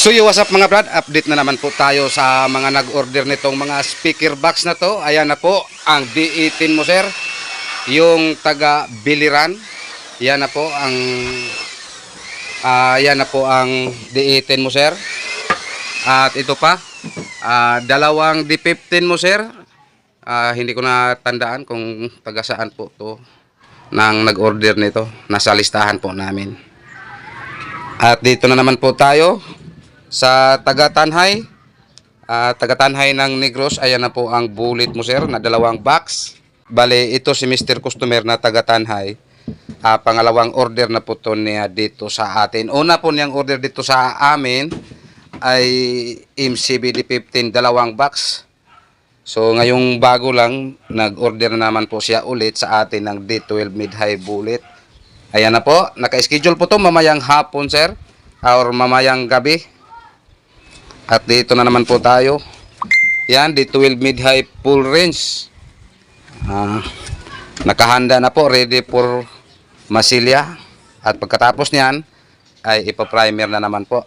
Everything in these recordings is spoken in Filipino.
So yo, what's up mga brad? Update na naman po tayo sa mga nag-order nitong mga speaker box na to. Ayan na po ang D18 mo sir. Yung taga Biliran. Yan na po ang yan na po ang D18 mo sir. At ito pa, ah, dalawang D15 mo sir. Ah, hindi ko na tandaan kung taga saan po to nang nag-order nito. Nasa listahan po namin. At dito na naman po tayo sa taga-Tanhay. Ah, taga-Tanhay ng Negros, ayan na po ang bullet mo sir na dalawang box. Bale, ito si Mr. Customer na taga-Tanhay. Ah, pangalawang order na po to niya dito sa atin. Una po niyang order dito sa amin ay MCBD 15 dalawang box. So ngayong bago lang nag-order na naman po siya ulit sa atin ng D12 mid-high bullet. Ayan na po, naka-schedule po to mamayang hapon sir or mamayang gabi. At dito na naman po tayo. Yan, D12 mid-high full range. Ah, nakahanda na po, ready for masilya. At pagkatapos niyan, ay ipa-primer na naman po.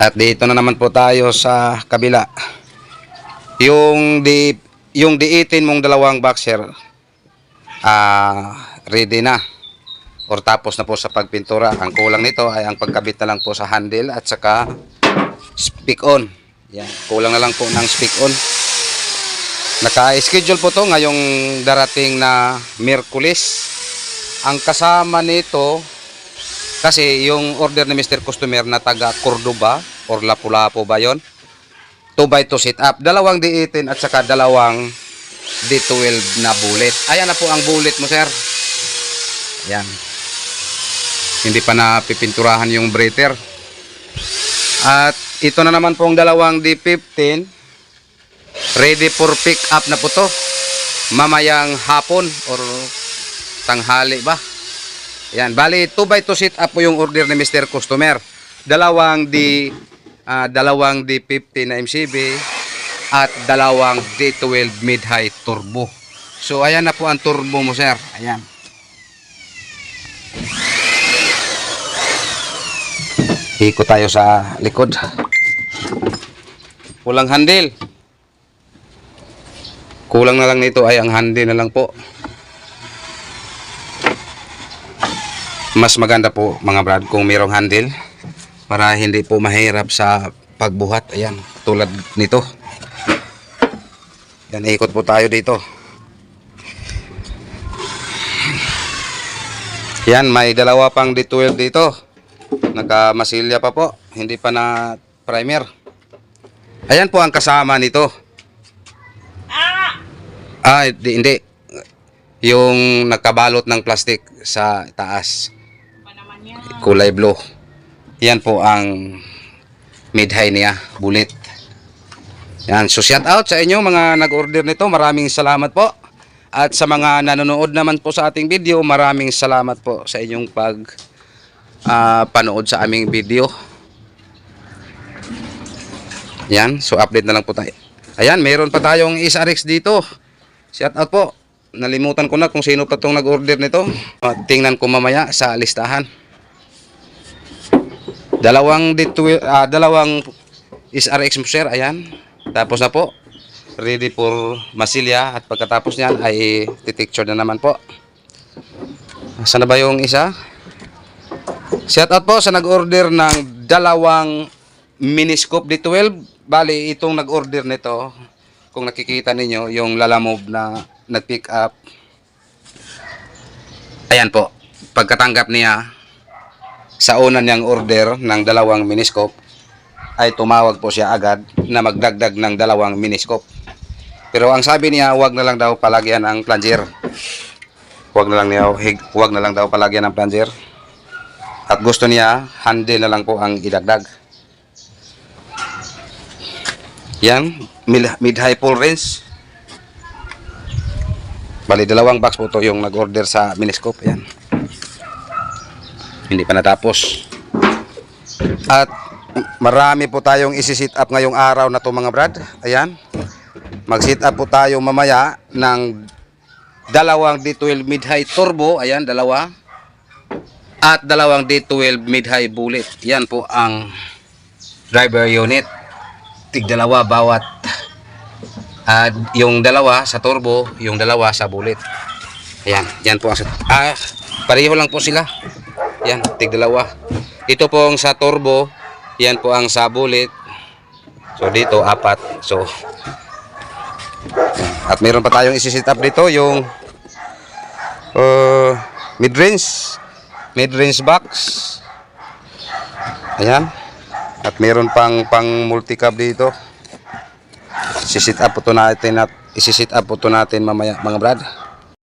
At dito na naman po tayo sa kabila. Yung di yung D18 mong dalawang boxer ah ready na or tapos na po sa pagpintura. Ang kulang nito ay ang pagkabit na lang po sa handle at saka speak on. Yan, kulang na lang po ng speak on. Naka-schedule po to ngayong darating na Miyerkules. Ang kasama nito kasi yung order ni Mr. Customer na taga Cordoba or Lapu-Lapu ba yon? 2 by 2 sit up. Dalawang D18 at saka dalawang D12 na bullet. Ayan na po ang bullet mo, sir. Ayan. Hindi pa napipinturahan yung breather. At ito na naman pong dalawang D15. Ready for pick up na po to. Mamayang hapon or tanghali ba? Yan, bali 2 by 2 sit up po yung order ni Mr. Customer. Dalawang D ah, dalawang D50 na MCB at dalawang D12 mid-high turbo. So ayan na po ang turbo mo, sir. Ayan. Iko tayo sa likod. Kulang handle. Kulang na lang nito ay ang handle na lang po. mas maganda po mga brad kung mayroong handle para hindi po mahirap sa pagbuhat. Ayan tulad nito. Yan ikot po tayo dito. Yan may dalawa pang D12 dito. Nakamasilya pa po. Hindi pa na primer ayan po ang kasama nito ah di, hindi yung nakabalot ng plastic sa taas kulay blue. Yan po ang mid-high niya, bullet. Yan, so shout out sa inyo mga nag-order nito. Maraming salamat po. At sa mga nanonood naman po sa ating video, maraming salamat po sa inyong pag ah, panood sa aming video. Yan, so update na lang po tayo. Ayan, meron pa tayong SRX dito. Shout out po. Nalimutan ko na kung sino pa tong nag-order nito. Ah, Tingnan ko mamaya sa listahan. Dalawang dito ah, dalawang SRX mo sir, ayan. Tapos na po. Ready for masilya at pagkatapos niyan ay titicture na naman po. Saan na ba yung isa? Shout out po sa nag-order ng dalawang miniscope D12. Bali, itong nag-order nito, kung nakikita ninyo, yung lalamob na nag-pick up. Ayan po. Pagkatanggap niya, sa una niyang order ng dalawang miniscope ay tumawag po siya agad na magdagdag ng dalawang miniscope. Pero ang sabi niya, wag na lang daw palagyan ng plunger. Wag na lang niya, wag na lang daw palagyan ng plunger. At gusto niya, handle na lang po ang idagdag. Yan, mid- mid-high full range. Bali, dalawang box po to yung nag-order sa miniscope. Yan hindi pa natapos. At marami po tayong isi-sit up ngayong araw na to mga brad. Ayan. Mag-sit up po tayo mamaya ng dalawang D12 mid-high turbo. Ayan, dalawa. At dalawang D12 mid-high bullet. Yan po ang driver unit. Tig dalawa bawat at yung dalawa sa turbo, yung dalawa sa bullet. Ayan, yan po ang ah, pareho lang po sila. Yan, tig dalawa. Ito pong sa turbo, yan po ang sa bullet. So dito apat. So at meron pa tayong isi-set up dito yung uh, mid-range mid-range box. Ayan. At meron pang pang multi-cab dito. Sisit up po to natin at isi-sit up po to natin mamaya mga brad.